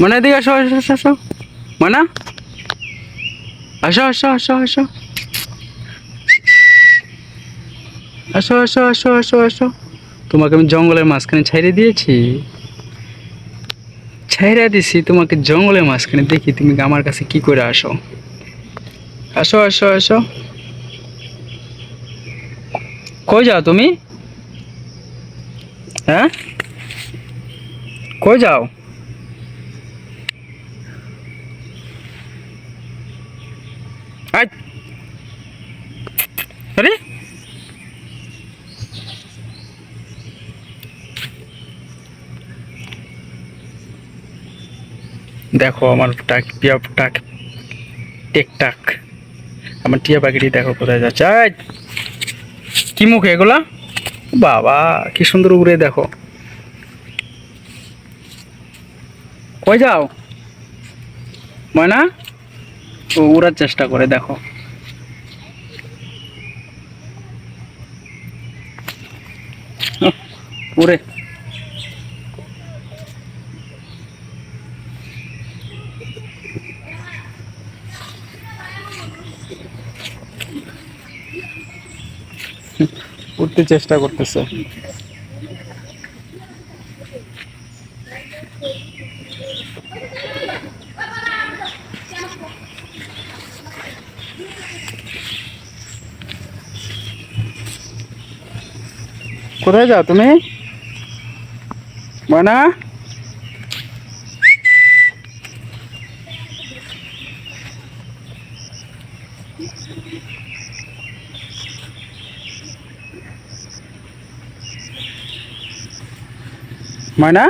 মনে এদিকে আসো আসো আসো আসো। মনা আসো আসো আসো আসো। আসো আসো আসো আসো আসো। তোমাকে আমি জঙ্গলের মাঝখানে ছাইড়ে দিয়েছি। ছাইড়ে দিছি, তোমাকে জঙ্গলের মাঝখানে। দেখি তুমি আমার কাছে কি করে আসো। আসো আসো আসো। কই যাও তুমি? হ্যাঁ? কই যাও? আরে। দেখো আমার টাক, টিয়া টাক, টেকটাক। আমার টিয়া পাখিটি দেখো কোথায় যাচ্ছে! কি মুখ এগুলা? বাবা, কি সুন্দর উড়ে দেখো। কই যাও? ময়না? ও উড়ার চেষ্টা করে দেখো। উড়ে। উঠতে চেষ্টা করতেছে। কোথায় যাও তুমি? ময়না? ময়না?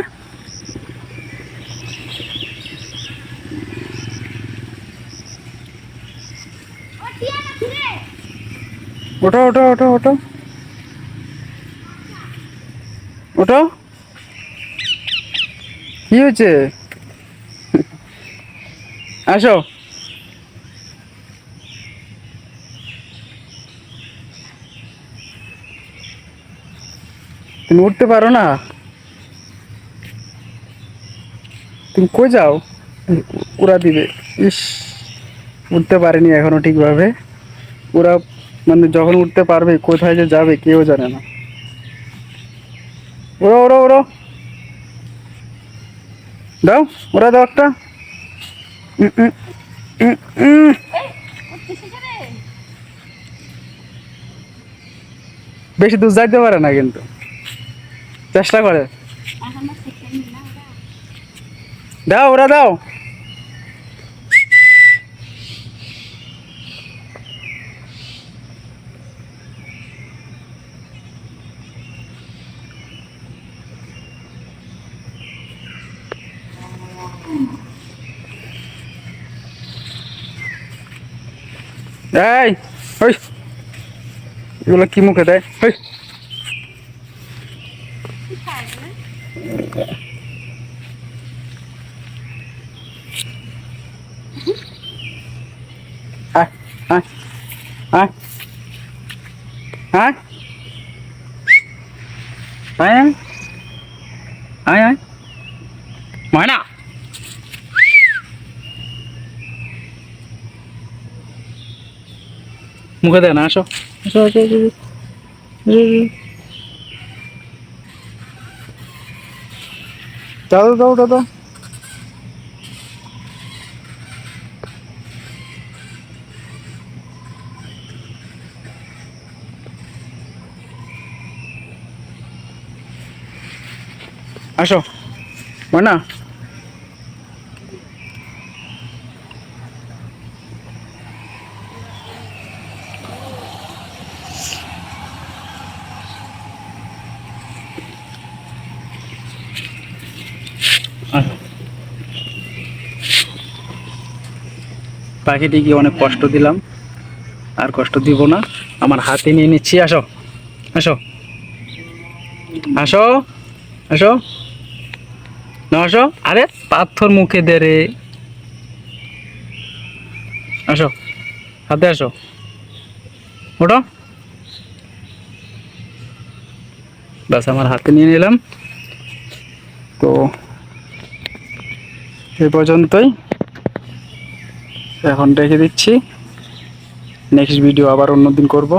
ওঠো ওটা ওটা ওটা ওটা কি হয়েছে? আসো। তুমি উঠতে পারো না। তুমি কই যাও? ওরা দিবে। ইস। উঠতে পারেনি এখনও ঠিকভাবে। ওরা মানে যখন উঠতে পারবে, কোথায় যে যাবে কেউ জানে না। ওরা, ওরো ওরো। দাও, ওরা দাও একটা। বেশি দূর যাইতে পারে না কিন্তু। চেষ্টা করে। দাও, ওরা দাও। đây. Ơi vô là kim một cái đây. Ơi ai ai ai. Ai? Ai? Ai ai? Mỏi nào মুখে দেয় না আসো। দাদা দাও দাদা। আসো। ময়না। পাখিটিকে অনেক কষ্ট দিলাম? আর কষ্ট দিব না। আমার হাতে নিয়ে নিচ্ছি, আসো। আসো। আসো। আসো। না, আসো। আরে, পাথর মুখে দে রে। আসো। হাতে আসো। ওটো ব্যাস, আমার হাতে নিয়ে নিলাম। তো এ পর্যন্তই। এখন রেখে দিচ্ছি। নেক্সট ভিডিও আবার অন্যদিন করব।